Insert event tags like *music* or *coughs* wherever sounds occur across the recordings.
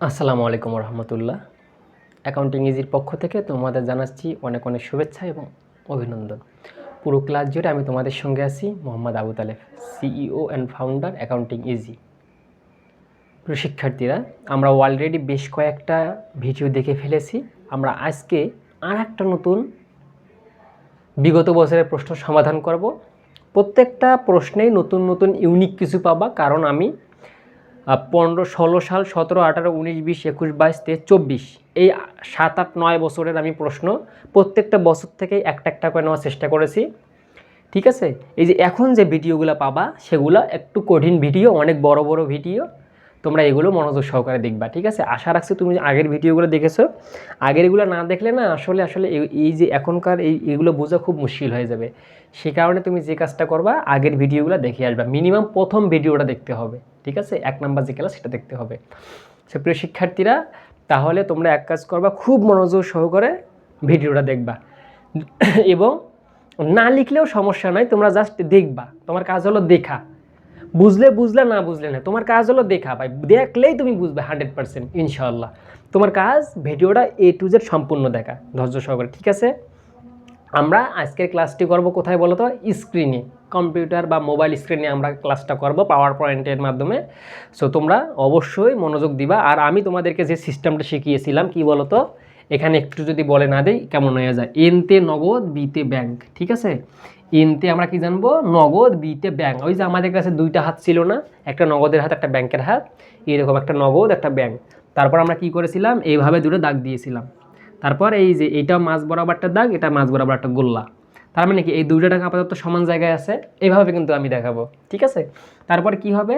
আসসালামু আলাইকুম রহমতুল্লাহ। অ্যাকাউন্টিং ইজির পক্ষ থেকে তোমাদের জানাচ্ছি অনেক অনেক শুভেচ্ছা এবং অভিনন্দন। পুরো ক্লাস জুড়ে আমি তোমাদের সঙ্গে আছি Mohammad Abu Talef CEO and founder accounting easy প্রিয় শিক্ষার্থীরা, আমরা অলরেডি বেশ কয়েকটা ভিডিও দেখে ফেলেছি। আমরা আজকে আর একটা নতুন বিগত বছরের প্রশ্ন সমাধান করব। প্রত্যেকটা প্রশ্নেই নতুন নতুন ইউনিক কিছু পাবা, কারণ আমি পনেরো, ষোলো সাল, সতেরো, আঠারো, উনিশ, বিশ, একুশ, বাইশ, তেইশ, চব্বিশ। এই সাত আট নয় বছরের আমি প্রশ্ন, প্রত্যেকটা বছর থেকেই একটা একটা করে নেওয়ার চেষ্টা করেছি। ঠিক আছে? এই যে এখন যে ভিডিওগুলো পাবা, সেগুলো একটু কঠিন ভিডিও অনেক বড় বড় ভিডিও তোমরা এগুলো মনোযোগ সহকারে দেখবা, ঠিক আছে? আশা রাখছি তুমি আগের ভিডিওগুলো দেখেছ। আগেরগুলো না দেখলে না, আসলে আসলে এই- যে এখনকার এই, এগুলো বোঝা খুব মুশকিল হয়ে যাবে। সে কারণে তুমি যে কাজটা করবা, আগের ভিডিওগুলো দেখে আসবা। মিনিমাম প্রথম ভিডিওটা দেখতে হবে, ঠিক আছে? এক নাম্বার যে ক্লাস সেটা দেখতে হবে। সে, প্রিয় শিক্ষার্থীরা, তাহলে তোমরা এক কাজ করবা, খুব মনোযোগ সহকারে ভিডিওটা দেখবা। এবং না লিখলেও সমস্যা নাই তোমরা জাস্ট দেখবা। তোমার কাজ হলো দেখা। বুঝলে বুঝলে, না বুঝলে না। তোমার কাজ হলো দেখা ভাই, দেখলেই তুমি বুঝবে হান্ড্রেড পার্সেন্ট ইনশাল্লাহ তোমার কাজ, ভিডিওটা এ টু জেড সম্পূর্ণ দেখা, ধৈর্য সহকারে, ঠিক আছে? আমরা আজকের ক্লাসটি করব কোথায় বলো তো? স্ক্রিনে কম্পিউটার বা মোবাইল স্ক্রিনে আমরা ক্লাসটা করব পাওয়ার পয়েন্টের মাধ্যমে। সো তোমরা অবশ্যই মনোযোগ দিবা। আর আমি তোমাদেরকে যে সিস্টেমটা শিখিয়েছিলাম, কি বলো তো? এখানে একটু যদি বলে না দেই, কেমন হয়ে যায়? এনতে নগদ বিতে ব্যাংক ঠিক আছে? এনতে আমরা কি জানব? নগদ বিতে ব্যাংক ওই যে আমাদের কাছে দুইটা হাত ছিল না, একটা নগদের হাত, একটা ব্যাংকের হাত এরকম একটা নগদ, একটা ব্যাংক। তারপর আমরা কি করেছিলাম? এইভাবে দুটো দাগ দিয়েছিলাম। তারপর এই যে এটা মাছ বরাবরটা দাগ, এটা মাছ বরাবর একটা গোল্লা। তার মানে কি? এই দুইটা টাকা আপাতত সমান জায়গায় আছে। এইভাবে কিন্তু আমি দেখাবো। ঠিক আছে? তারপর কি হবে?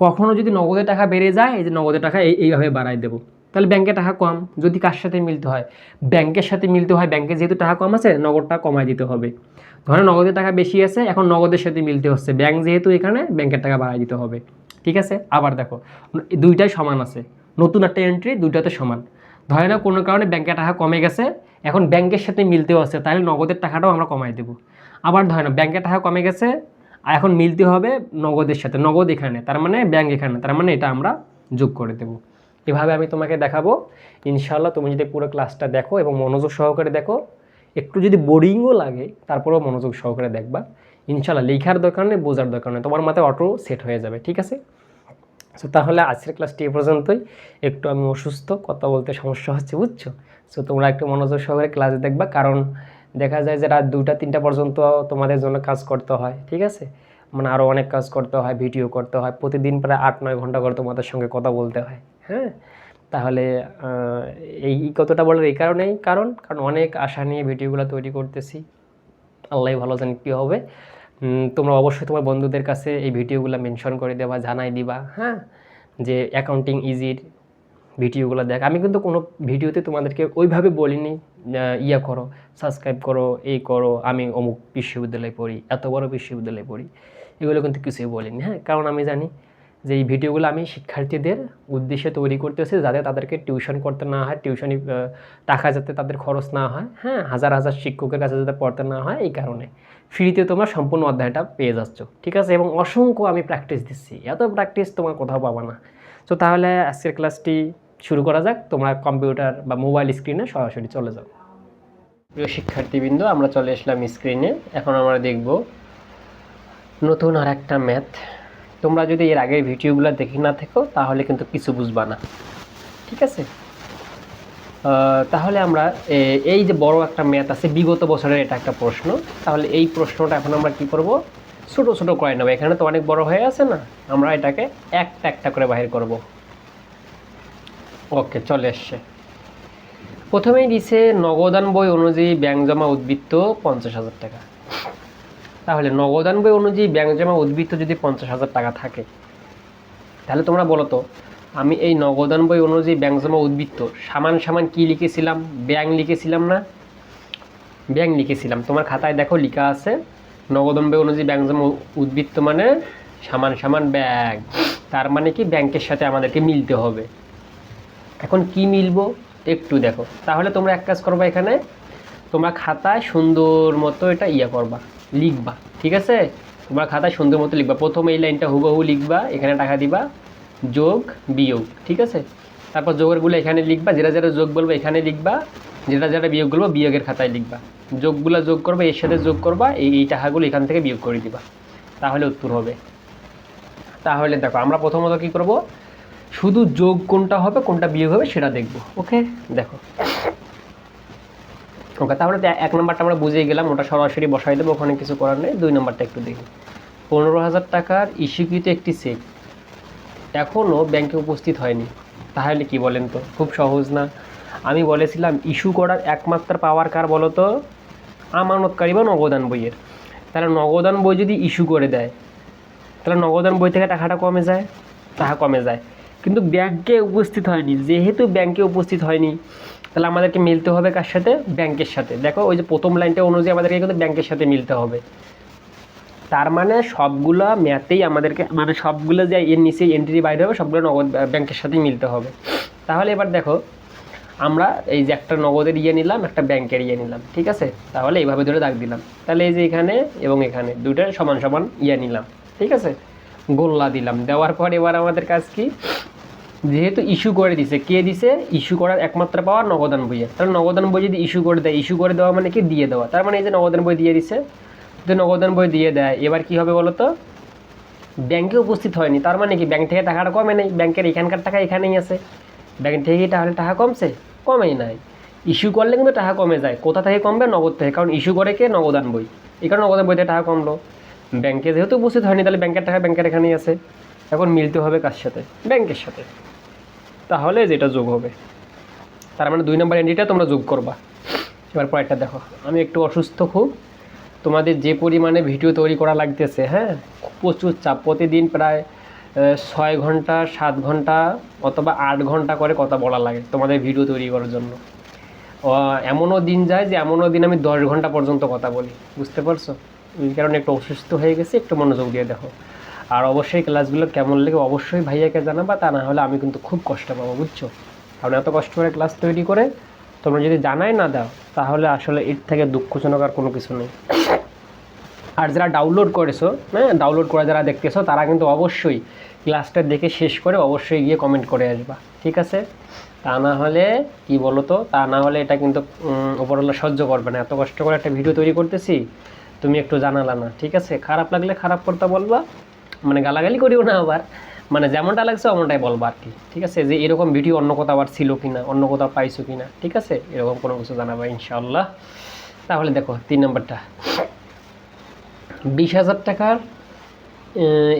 কখনো যদি নগদের টাকা বেড়ে যায়, এই যে নগদের টাকা এই, এইভাবে বাড়াই দেবো। তাহলে ব্যাংকে টাকা কম, যদি কার সাথে মিলতে হয়। ব্যাংকের সাথে মিলতে হয় ব্যাংকে যেহেতু টাকা কম আছে, নগদটা কমাই দিতে হবে। ধরেন নগদের টাকা বেশি আছে, এখন নগদের সাথে মিলতে হচ্ছে। ব্যাংক যেহেতু এখানে ব্যাংকের টাকা বাড়াই দিতে হবে। ঠিক আছে? আবার দেখো দুইটাই সমান আছে। নতুন একটা এন্ট্রি দুইটাতে সমান। ধরে না কোনো কারণে ব্যাংকের টাকা কমে গেছে, এখন ব্যাংকের সাথে মিলতেও আছে, তাহলে নগদের টাকাটাও আমরা কমাই দেবো। আবার ধরে না ব্যাংকের টাকা কমে গেছে আর এখন মিলতে হবে নগদের সাথে। নগদ এখানে, তার মানে ব্যাংক এখানে, তার মানে এটা আমরা যোগ করে দেবো। এভাবে আমি তোমাকে দেখাবো। ইনশাল্লাহ তুমি যদি পুরো ক্লাসটা দেখো এবং মনোযোগ সহকারে দেখো, একটু যদি বোরিংও লাগে, তারপরেও মনোযোগ সহকারে দেখবা। ইনশাল্লাহ লেখার দরকার নেই, বোঝার দরকার নেই। তোমার মাথায় অটো সেট হয়ে যাবে, ঠিক আছে? সো তাহলে আজকের ক্লাসটি এ পর্যন্তই। একটু আমি অসুস্থ, কথা বলতে সমস্যা হচ্ছে, বুঝছ? সো তোমরা একটু মনোযোগ সহকারে ক্লাস দেখবা, কারণ দেখা যায় যে রাত দুটা তিনটা পর্যন্ত তোমাদের জন্য কাজ করতে হয়, ঠিক আছে? মানে আরও অনেক কাজ করতে হয় ভিডিও করতে হয়। প্রতিদিন প্রায় আট, নয় ঘণ্টা করে তোমাদের সঙ্গে কথা বলতে হয়। হ্যাঁ? তাহলে এই কতটা বলার এই কারণেই, কারণ কারণ অনেক আশা নিয়ে ভিডিওগুলো তৈরি করতেছি। আল্লাহ ভালো জানি কী হবে। তোমরা অবশ্যই তোমার বন্ধুদের কাছে এই ভিডিওগুলো মেনশন করে দেবা, জানাই দিবা হ্যাঁ? যে অ্যাকাউন্টিং ইজির ভিডিওগুলো দেখ। আমি কিন্তু কোনো ভিডিওতে তোমাদেরকে ওইভাবে বলিনি ইয়া করো সাবস্ক্রাইব করো, এই করো, আমি অমুক বিশ্ববিদ্যালয়ে পড়ি, এত বড় বিশ্ববিদ্যালয়ে পড়ি। এগুলো কিন্তু কিছুই বলিনি হ্যাঁ? কারণ আমি জানি যে এই ভিডিওগুলো আমি শিক্ষার্থীদের উদ্দেশ্যে তৈরি করতেছি যাতে তাদেরকে টিউশন করতে না হয়, টিউশনি টাকা যাতে তাদের খরচ না হয় হ্যাঁ হাজার হাজার শিক্ষকের কাছে যাতে পড়তে না হয়, এই কারণে। ফ্রিতে তোমরা সম্পূর্ণ অধ্যায়টা পেয়ে যাচ্ছ, ঠিক আছে? এবং অসংখ্য আমি প্র্যাকটিস দিচ্ছি, এত প্র্যাকটিস তোমার কোথাও পাবা না। তো তাহলে আজকের ক্লাসটি শুরু করা যাক, তোমরা কম্পিউটার বা মোবাইল স্ক্রিনে সরাসরি চলে যাও। প্রিয় শিক্ষার্থীবৃন্দ, আমরা চলে আসলাম স্ক্রিনে এখন আমরা দেখব নতুন আর একটা ম্যাথ তোমরা যদি এর আগের ভিডিওগুলো দেখে না থেকো, তাহলে কিন্তু কিছু বুঝবা না। ঠিক আছে? তাহলে আমরা এই যে বড় একটা ম্যাথ আছে, বিগত বছরের এটা একটা প্রশ্ন। তাহলে এই প্রশ্নটা এখন আমরা কি করব? ছোট ছোট করে নেব। এখানে তো অনেক বড় হয়ে আছে না? আমরা এটাকে একটা একটা করে বাহির করব। ওকে, চলে এসছে। প্রথমেই দিছে, নগদান বই অনুযায়ী ব্যাংক জমা উদ্বৃত্ত পঞ্চাশ হাজার টাকা। তাহলে নগদান বই অনুযায়ী ব্যাংক জমা উদ্বৃত্ত যদি পঞ্চাশ হাজার টাকা থাকে। তাহলে তোমরা বলো তো, আমি এই নগদান বই অনুযায়ী ব্যাংক জমা উদ্বৃত্ত সামান সামান কি লিখেছিলাম? ব্যাংক লিখেছিলাম না? ব্যাংক লিখেছিলাম। তোমার খাতায় দেখো লিখা আছে নগদান বই অনুযায়ী ব্যাংক জমা উদ্বৃত্ত মানে সামান সামান ব্যাংক তার মানে কি ব্যাংকের সাথে আমাদেরকে মিলতে হবে। এখন কি মিলবো? একটু দেখো। তাহলে তোমরা এক কাজ করবা এখানে, তোমরা খাতায় সুন্দর মতো এটা ইয়া করবা। লিখবা, ঠিক আছে? তোমরা খাতায় সুন্দর মতো লিখবা। প্রথম এই লাইনটা হুবহু লিখবা, এখানে টাকা দিবা, যোগ, বিয়োগ, ঠিক আছে? তারপর যোগেরগুলো এখানে লিখবা, যেটা যেটা যোগ বলব এখানে লিখবা, যেটা যেটা বিয়োগ বলব বিয়োগের খাতায় লিখবা। যোগগুলো যোগ করবা, এর সাথে যোগ করবা, এই এই টাকাগুলো এখান থেকে বিয়োগ করে দিবা। তাহলে উত্তর হবে। তাহলে দেখো, আমরা প্রথমত কি করব? শুধু যোগ কোনটা হবে, কোনটা বিয়োগ হবে, সেটা দেখব, ওকে? দেখো। ওকে, তাহলে এক নম্বরটা আমরা বুঝেই গেলাম, ওটা সরাসরি বসাই দেবো, ওখানে কিছু করার নেই, দুই নম্বরটা একটু দেখি। পনেরো হাজার টাকার ইস্যুকৃত একটি চেক এখনও ব্যাংকে উপস্থিত হয়নি। তাহলে কি বলেন তো? খুব সহজ না? আমি বলেছিলাম, ইস্যু করার একমাত্র পাওয়ার কার বলো তো? আমানতকারী বা নগদান বইয়ের। তাহলে নগদান বই যদি ইস্যু করে দেয়, তাহলে নগদান বই থেকে টাকাটা কমে যায়? টাকা কমে যায়। কিন্তু ব্যাংকে উপস্থিত হয়নি, যেহেতু ব্যাংকে উপস্থিত হয়নি তাহলে আমাদেরকে মিলতে হবে কার সাথে? ব্যাংকের সাথে। দেখো, ওই যে প্রথম লাইনটা অনুযায়ী আমাদেরকে কিন্তু ব্যাংকের সাথে মিলতে হবে। তার মানে সবগুলো ম্যাথেই আমাদেরকে মানে সবগুলো যে এর নিচে এন্ট্রি বাইরে হবে, সবগুলো নগদ ব্যাংকের সাথেই মিলতে হবে। তাহলে এবার দেখো, আমরা এই যে একটা নগদের ইয়ে নিলাম, একটা ব্যাংকের ইয়ে নিলাম, ঠিক আছে? তাহলে এইভাবে ধরে দাগ দিলাম। তাহলে এই যে এখানে এবং এখানে দুইটা সমান সমান ইয়ে নিলাম, ঠিক আছে? গোল্লা দিলাম। দেওয়ার পর এবার আমাদের কাজ কি? যেহেতু ইস্যু করে দিছে, কে দিছে? ইস্যু করার একমাত্র পাওয়ার নগদান বইয়ে। তাহলে নগদান বই যদি ইস্যু করে দেয় ইস্যু করে দেওয়া মানে কি? দিয়ে দেওয়া। তার মানে এই যে নগদান বই দিয়ে দিছে, যদি নগদান বই দিয়ে দেয়, এবার কি হবে বলো তো ব্যাংকে উপস্থিত হয়নি। তার মানে কি? ব্যাংক থেকে টাকাটা কমে নেই। ব্যাংকের এখানকার টাকা এখানেই আছে। ব্যাংক থেকে তাহলে টাকা কমছে? কমেই নাই। ইস্যু করলে কিন্তু টাকা কমে যায়। কোথা থেকে কমবে? নগদ থেকে। কারণ ইস্যু করে কে? নগদান বই। এই কারণে নগদান বই থেকে টাকা কমলো। ব্যাংকে যেহেতু উপস্থিত হয়নি, তাহলে ব্যাংকের টাকা ব্যাংকের এখানেই আছে। এখন মিলতে হবে কার সাথে? ব্যাংকের সাথে। তাহলে যেটা যোগ হবে। তার মানে দুই নম্বর এন্ট্রিটা তোমরা যোগ করবা। এবার পরেরটা দেখো। আমি একটু অসুস্থ খুব। তোমাদের যে পরিমাণে ভিডিও তৈরি করা লাগতেছে হ্যাঁ? প্রচুর চাপ। প্রতিদিন প্রায় ছয় ঘণ্টা, সাত ঘণ্টা অথবা আট ঘণ্টা করে কথা বলা লাগে তোমাদের ভিডিও তৈরি করার জন্য। এমনও দিন যায় যে এমনও দিন আমি দশ ঘণ্টা পর্যন্ত কথা বলি। বুঝতে পারছ? এই কারণে একটু অসুস্থ হয়ে গেছে, একটু মনোযোগ দিয়ে দেখো। আর অবশ্যই ক্লাসগুলো কেমন লেগে অবশ্যই ভাইয়াকে জানাবা, তা না হলে আমি কিন্তু খুব কষ্ট পাবো, বুঝছ? কারণ এত কষ্ট করে ক্লাস তৈরি করে তোমরা যদি জানাই না দাও, তাহলে আসলে এর থেকে দুঃখজনক আর কোনো কিছু নেই। আর যারা ডাউনলোড করেছ হ্যাঁ ডাউনলোড করে যারা দেখতেছো, তারা কিন্তু অবশ্যই ক্লাসটা দেখে শেষ করে অবশ্যই গিয়ে কমেন্ট করে আসবা, ঠিক আছে? তা না হলে, কি বলো তো তা না হলে এটা কিন্তু ওপরওয়ালা সহ্য করবে না। এত কষ্ট করে একটা ভিডিও তৈরি করতেছি, তুমি একটু জানালা না, ঠিক আছে? খারাপ লাগলে খারাপ করতে বলবা মানে গালাগালি করিও না আবার। মানে যেমনটা লাগছে অমনটাই বলব আর কি, ঠিক আছে? যে এরকম ভিডিও অন্য কোথাও আবার ছিল কি না অন্য কোথাও পাইছো কি না ঠিক আছে? এরকম কোনো কিছু জানাবা ইনশাআল্লাহ। তাহলে দেখো, তিন নম্বরটা। বিশ হাজার টাকার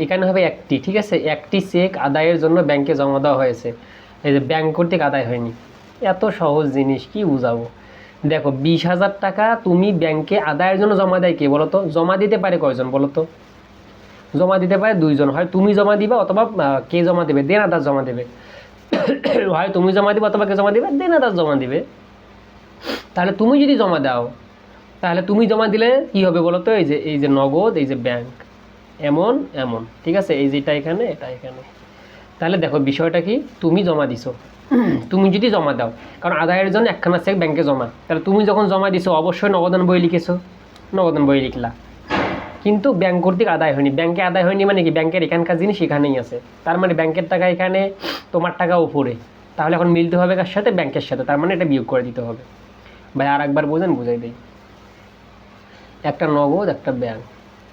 এখানে হবে একটি, ঠিক আছে? একটি চেক আদায়ের জন্য ব্যাংকে জমা দেওয়া হয়েছে। এই যে ব্যাংক কর্তৃক আদায় হয়নি। এত সহজ জিনিস, কি বুঝাবো? দেখো, বিশ হাজার টাকা তুমি ব্যাংকে আদায়ের জন্য জমা দেয় কে বলো তো জমা দিতে পারে কয়জন বলো তো জমা দিতে পারে দুইজন। হয় তুমি জমা দিবা অথবা কে জমা দেবে? দেনাদার জমা দেবে। *coughs* হয় তুমি জমা দিবে অথবা কে জমা দিবে? দেনাদার জমা দিবে। তাহলে তুমি যদি জমা দাও তাহলে তুমি জমা দিলে কি হবে বলো তো এই যে এই যে নগদ এই যে ব্যাংক। এমন এমন। ঠিক আছে? এই যেটা এখানে এটা এখানে। তাহলে দেখো বিষয়টা কি? তুমি জমা দিছো। *coughs* তুমি যদি জমা দাও কারণ আদায়ের জন্য একখানা চেক ব্যাংকে জমা। তাহলে তুমি যখন জমা দিছো অবশ্যই নগদান বই লিখেছো। নগদান বই লিখলা। কিন্তু ব্যাংক কর্তৃক আদায় হয়নি। ব্যাংকে আদায় হয়নি মানে কি? ব্যাংকের এখানকার জিনিস এখানেই আছে। তার মানে ব্যাংকের টাকা এখানে তোমার টাকা ওপরে তাহলে এখন মিলতে হবে কার সাথে? ব্যাংকের সাথে। তার মানে এটা বিয়োগ করে দিতে হবে। ভাই, আর একবার বোঝেন, বুঝাই দিই। একটা নগদ, একটা ব্যাংক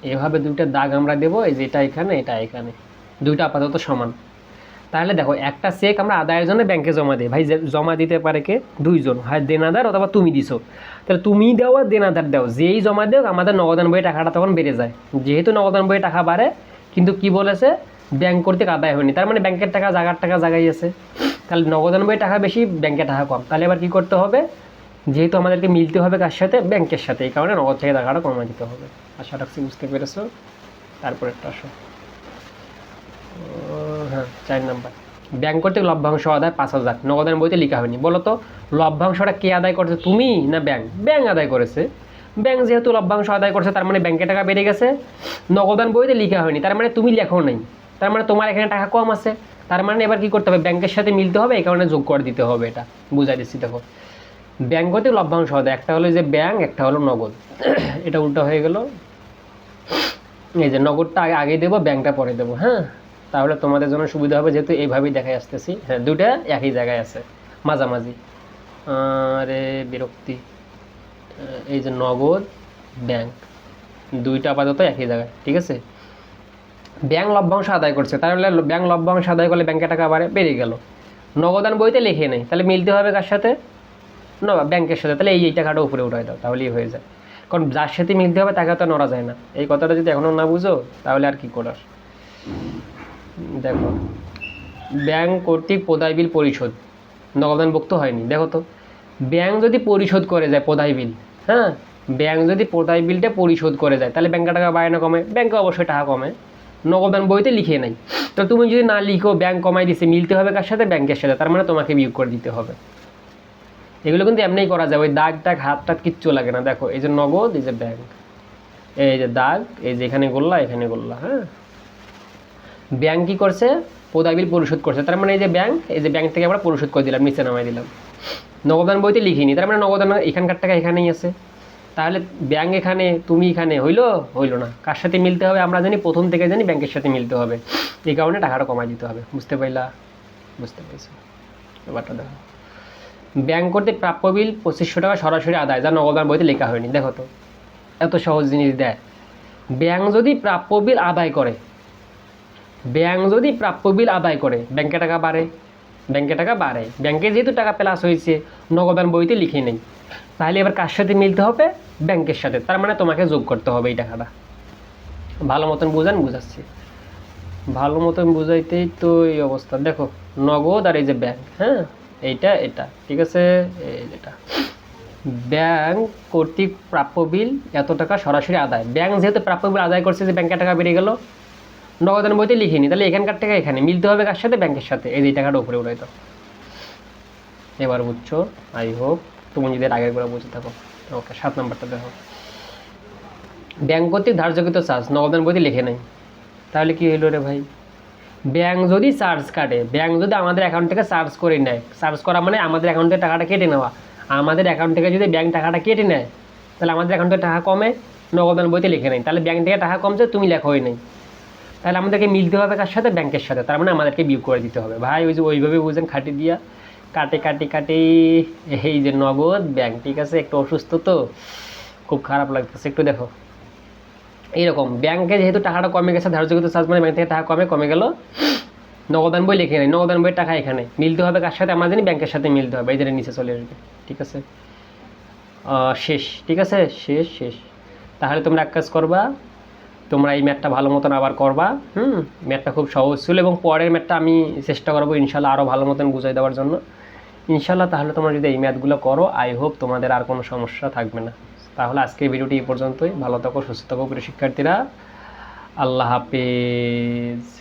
এভাবে দুইটা দাগ আমরা দেবো, এই যে এটা এখানে এটা এখানে। দুইটা আপাতত সমান। তাহলে দেখো, একটা চেক আমরা আদায়ের জন্য ব্যাংকে জমা দিই। ভাই জমা দিতে পারে কে? দুইজন। হয় দেনাদার অথবা তুমি দিছো। তাহলে তুমি দাও আর দেনাদার দাও। যেই জমা দেও আমাদের নগদান বইয়ে টাকাটা তখন বেড়ে যায়। যেহেতু নগদান বইয়ে টাকা বাড়ে, কিন্তু কি বলেছে? ব্যাংক কর্তৃক আদায় হয়নি। তার মানে ব্যাংকের টাকা, জাগার টাকা জাগাই আছে। তাহলে নগদান বইয়ে টাকা বেশি ব্যাংকে টাকা কম। তাহলে এবার কি করতে হবে? যেহেতু আমাদেরকে মিলতে হবে কার সাথে? ব্যাংকের সাথে। এই কারণে নগদ থেকে টাকাটা কমা দিতে হবে। আশা রাখছি বুঝতে পেরেছ। তারপরে একটা আসো। হ্যাঁ চার নাম্বার। ব্যাংক কর্তৃক লভ্যাংশ আদায় পাঁচ হাজার। নগদান বইতে লেখা হয়নি। বলো তো লভ্যাংশটা কে আদায় করেছে, তুমি না ব্যাংক? ব্যাংক আদায় করেছে। ব্যাংক যেহেতু লভ্যাংশ আদায় করছে, তার মানে ব্যাংকে টাকা বেড়ে গেছে। নগদান বইতে লেখা হয়নি। তার মানে তুমি লেখো নাই। তার মানে তোমার এখানে টাকা কম আছে। তার মানে এবার কি করতে হবে? ব্যাংকের সাথে মিলতে হবে, এই কারণে যোগ করে দিতে হবে এটা। বুঝাই দিচ্ছি, দেখো। ব্যাংক কর্তৃক লভ্যাংশ আদায়। একটা হলো যে ব্যাংক, একটা হলো নগদ। এটা উল্টো হয়ে গেল। এই যে নগদটা আগে আগে দেবো, ব্যাংকটা পরে দেবো হ্যাঁ? তাহলে তোমাদের জন্য সুবিধা হবে যেহেতু এইভাবেই দেখাই আসতেছি। হ্যাঁ দুটা একই জায়গায় আছে, মাঝামাঝি। আরে, বিরক্তি। এই যে নগদ ব্যাংক, দুইটা আপাতত একই জায়গায়, ঠিক আছে? ব্যাংক লভ্যাংশ আদায় করছে, তাহলে ব্যাংক লভ্যাংশ আদায় করলে ব্যাংকে টাকা বাড়ে বেড়ে গেল। নগদান বইতে লিখে নেই, তাহলে মিলতে হবে কার সাথে? না, ব্যাংকের সাথে, তাহলে এই এই টাকাটা উপরে উঠাই দাও, তাহলেই হয়ে যায়। কারণ যার সাথে মিলতে হবে, তাকে তো নড়া যায় না। এই কথাটা যদি এখনও না বুঝো, তাহলে আর কি করার? দেখো। ব্যাংক কর্তৃক প্রদায় বিল পরিশোধ। নগদানভুক্ত হয়নি, দেখো তো। ব্যাংক যদি পরিশোধ করে যায় প্রদায় বিল হ্যাঁ? ব্যাংক যদি প্রদায় বিলটা পরিশোধ করে যায়, তাহলে ব্যাংকে টাকা বাড়ে না কমে, ব্যাংকে অবশ্যই টাকা কমে। নগদান বইতে লিখে নাই। তো তুমি যদি না লিখো, ব্যাংক কমাই দিছে, মিলতে হবে কার সাথে? ব্যাংকের সাথে, তার মানে তোমাকে বিয়োগ করে দিতে হবে। এগুলো কিন্তু এমনিই করা যায়, ওই দাগ টাগ হাত টাত কিচ্ছু লাগে না। দেখো, এই যে নগদ, এই যে ব্যাংক, এই যে দাগ, এই যে এখানে গোল্লা এখানে গোল্লা হ্যাঁ? ব্যাংক কী করছে? প্রদায় বিল পরিশোধ করছে। তার মানে এই যে ব্যাংক, এই যে ব্যাংক থেকে আমরা পরিশোধ করে দিলাম, নিচে নামাই দিলাম। নগদান বইতে লিখিনি। তার মানে নগদান এখানকার টাকা এখানেই আছে। তাহলে ব্যাংক এখানে, তুমি এখানে, হইল? হইল না। কার সাথে মিলতে হবে? আমরা জানি প্রথম থেকে জানি ব্যাংকের সাথে মিলতে হবে। এই কারণে টাকাটা কমাই দিতে হবে। বুঝতে পারলা বুঝতে পেরেছি। ব্যাপারটা দেখো। ব্যাংক করতে প্রাপ্য বিল পঁচিশশো টাকা সরাসরি আদায়, যা নগদান বইতে লেখা হয়নি। দেখো তো, এত সহজ জিনিস দেয়। ব্যাংক যদি প্রাপ্য বিল আদায় করে ব্যাংক যদি প্রাপ্য বিল আদায় করে, ব্যাংকে টাকা বাড়ে, ব্যাংকে টাকা বাড়ে। ব্যাংকে যেহেতু টাকা প্লাস হয়েছে নগদান বইতে লিখে নেই। তাহলে এবার কার সাথে মিলতে হবে? ব্যাংকের সাথে। তার মানে তোমাকে যোগ করতে হবে এই টাকাটা। ভালো মতন বুঝান, বুঝাচ্ছি। ভালো মতন বুঝাইতেই তো এই অবস্থা। দেখো, নগদ আর এই যে ব্যাংক হ্যাঁ? এইটা, এটা। ঠিক আছে? এই যেটা। ব্যাংক কর্তৃক প্রাপ্য বিল এত টাকা সরাসরি আদায়। ব্যাংক যেহেতু প্রাপ্য বিল আদায় করছে যে ব্যাংকের টাকা বেড়ে গেল নগদান বইতে লিখিনি। তাহলে এখানকার টাকা এখানে? মিলতে হবে কার সাথে? ব্যাংকের সাথে। এই যে টাকাটা উপরে উঠাই দাও এবার বুঝছ? আই হোপ তুমি যদি আগের করে বুঝে থাকো। ওকে, সাত নাম্বারটা দেখো। ব্যাংক কর্তৃক ধার্যকৃত চার্জ। নগদান বইতে লিখে নেই। তাহলে কি হইল রে ভাই? ব্যাংক যদি চার্জ কাটে, ব্যাংক যদি আমাদের অ্যাকাউন্ট থেকে চার্জ করে নেয়, চার্জ করা মানে আমাদের অ্যাকাউন্ট থেকে টাকাটা কেটে নেওয়া। আমাদের অ্যাকাউন্ট থেকে যদি ব্যাংক টাকাটা কেটে নেয়, তাহলে আমাদের অ্যাকাউন্টে টাকা কমে নগদান বইতে লিখে নেই। তাহলে ব্যাংক থেকে টাকা কমছে, তুমি লেখোই নেই। তাহলে আমাদেরকে মিলতে হবে কার সাথে? ব্যাংকের সাথে। তার মানে আমাদেরকে বিয়োগ করে দিতে হবে। ভাই, ওই যে ওইভাবে বুঝেন, খাটি দিয়া কাটে কাটে কাটে। এই যে নগদ, ব্যাংক ঠিক আছে, একটু অসুস্থ তো, খুব খারাপ লাগতেছে। একটু দেখো। এইরকম, ব্যাংকে যেহেতু টাকাটা কমে গেছে ধার্যকৃত চার্জ মানে ব্যাংক থেকে টাকা কমে কমে গেল। নগদান বই লিখে নেই, নগদান বইয়ের টাকা এখানে। মিলতে হবে কার সাথে? জানি ব্যাংকের সাথে মিলতে হবে। যে নিচে চলে আসবে ঠিক আছে? শেষ, ঠিক আছে? শেষ শেষ। তাহলে তোমরা এক কাজ করবা তোমরা এই ম্যাথটা ভালো মতন আবার করবা, হুম? ম্যাথটা খুব সহজ ছিল এবং পরের ম্যাথটা আমি চেষ্টা করব ইনশাল্লাহ আরও ভালো মতন বুঝাই দেওয়ার জন্য। ইনশাল্লাহ তাহলে তোমরা যদি এই ম্যাথগুলো করো, আই হোপ তোমাদের আর কোনো সমস্যা থাকবে না। তাহলে আজকের ভিডিওটি এই পর্যন্তই। ভালো থাকো, সুস্থ থাকো, প্রিয় শিক্ষার্থীরা। আল্লাহ হাফেজ।